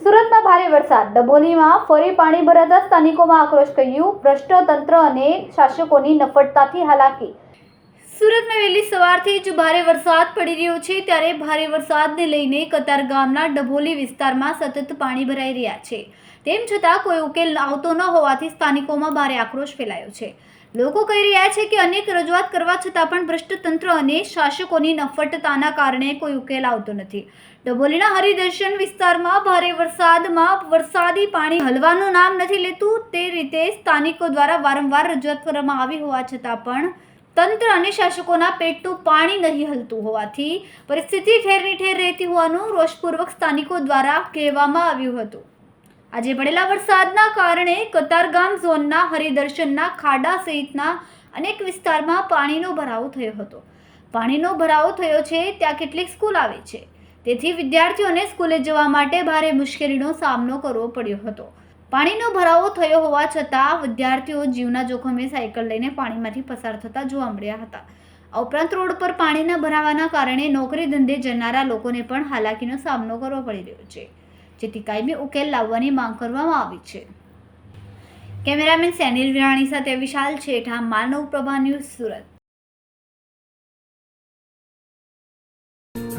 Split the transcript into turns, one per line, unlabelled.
સુરતમાં ભારે વરસાદ. ડભોલીમાં ફરી પાણી ભરાતા સ્થાનિકોમાં આક્રોશ કહ્યું. ભ્રષ્ટ તંત્ર અને શાસકોની નફટતાથી હાલાકી. સુરતમાં વહેલી સવારથી જ ભારે વરસાદ પડી રહ્યો છે. ત્યારે ભારે વરસાદને લઈને કતાર ગામના ડભોલી વિસ્તારમાં સતત પાણી ભરાઈ રહ્યા છે. તેમ છતાં કોઈ ઉકેલ આવતો ન હોવાથી સ્થાનિકોમાં ભારે આક્રોશ ફેલાયો છે. લોકો કહી રહ્યા છે કે અનેક રજૂઆત કરવા છતાં પણ ભ્રષ્ટ તંત્ર અને શાસકોની નફટતાના કારણે કોઈ ઉકેલ આવતો નથી. ડભોલીના હરિદર્શન વિસ્તારમાં ભારે વરસાદમાં વરસાદી પાણી હલવાનું નામ નથી લેતું. તે રીતે સ્થાનિકો દ્વારા વારંવાર રજૂઆત કરવામાં આવી હોવા છતાં પણ તંત્ર અને શાસકોના પેટનું પાણી નહીં હલતું હોવાથી પરિસ્થિતિ ઠેરની ઠેર રહેતી હોવાનું રોષપૂર્વક સ્થાનિકો દ્વારા કહેવામાં આવ્યું હતું. આજે પડેલા વરસાદના કારણે કતારગામ ઝોનના હરિદર્શનના ખાડા સહિતના અનેક વિસ્તારમાં પાણીનો ભરાવો થયો હતો. પાણીનો ભરાવો થયો છે ત્યાં કેટલીક સ્કૂલ આવે છે. તેથી વિદ્યાર્થીઓને સ્કૂલે જવા માટે ભારે મુશ્કેલીનો સામનો કરવો પડ્યો હતો. પાણીનો ભરાવો થયો હોવા છતાં વિદ્યાર્થીઓ જીવના જોખમે સાયકલ લઈને પાણીમાંથી પસાર થતા જોવા મળ્યા હતા. આ ઉપરાંત રોડ પર પાણીના ભરાવાના કારણે નોકરી ધંધે જનારા લોકોને પણ હાલાકીનો સામનો કરવો પડી રહ્યો છે, જેથી કાયમી ઉકેલ લાવવાની માંગ કરવામાં આવી છે. કેમેરામેન સેનિલ વિરાણી સાથે વિશાલ છેઠા માનવ પ્રભા ન્યૂઝ સુરત.